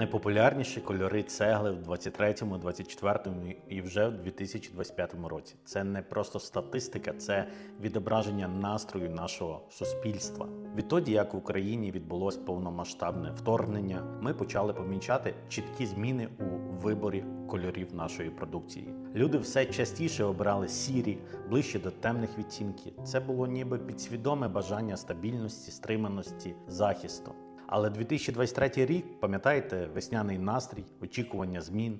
Найпопулярніші кольори цегли в 23-му, 24-му і вже в 2025 році. Це не просто статистика, це відображення настрою нашого суспільства. Відтоді, як в Україні відбулось повномасштабне вторгнення, ми почали помічати чіткі зміни у виборі кольорів нашої продукції. Люди все частіше обирали сірі, ближче до темних відтінків. Це було ніби підсвідоме бажання стабільності, стриманості, захисту. Але 2023 рік, пам'ятаєте, весняний настрій, очікування змін.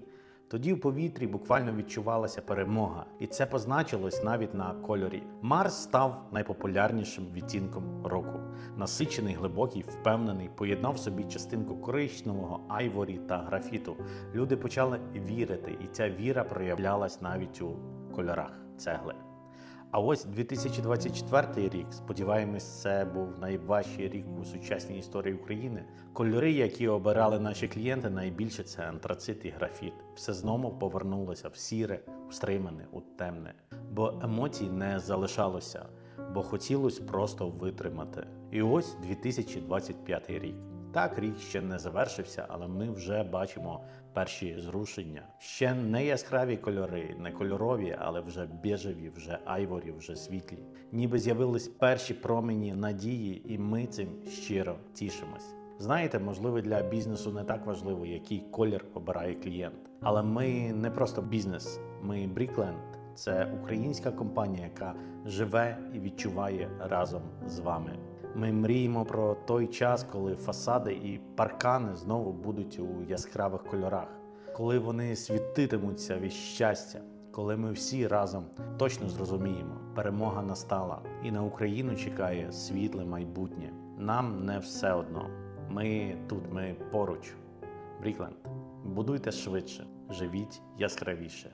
Тоді в повітрі буквально відчувалася перемога, і це позначилось навіть на кольорі. Марс став найпопулярнішим відтінком року. Насичений, глибокий, впевнений, поєднав собі частинку коричневого, айворі та графіту. Люди почали вірити, і ця віра проявлялась навіть у кольорах цегли. А ось 2024 рік, сподіваємось, це був найважчий рік у сучасній історії України. Кольори, які обирали наші клієнти, найбільше це антрацит і графіт. Все знову повернулося в сіре, у стримане, у темне. Бо емоцій не залишалося, бо хотілося просто витримати. І ось 2025 рік. Так, рік ще не завершився, але ми вже бачимо перші зрушення. Ще не яскраві кольори, не кольорові, але вже біжеві, вже айворі, вже світлі. Ніби з'явились перші промені надії, і ми цим щиро тішимось. Знаєте, можливо, для бізнесу не так важливо, який колір обирає клієнт. Але ми не просто бізнес, ми Брікленд. Це українська компанія, яка живе і відчуває разом з вами. Ми мріємо про той час, коли фасади і паркани знову будуть у яскравих кольорах, коли вони світитимуться від щастя, коли ми всі разом точно зрозуміємо, перемога настала, і на Україну чекає світле майбутнє. Нам не все одно. Ми тут, ми поруч. Брікленд, будуйте швидше, живіть яскравіше.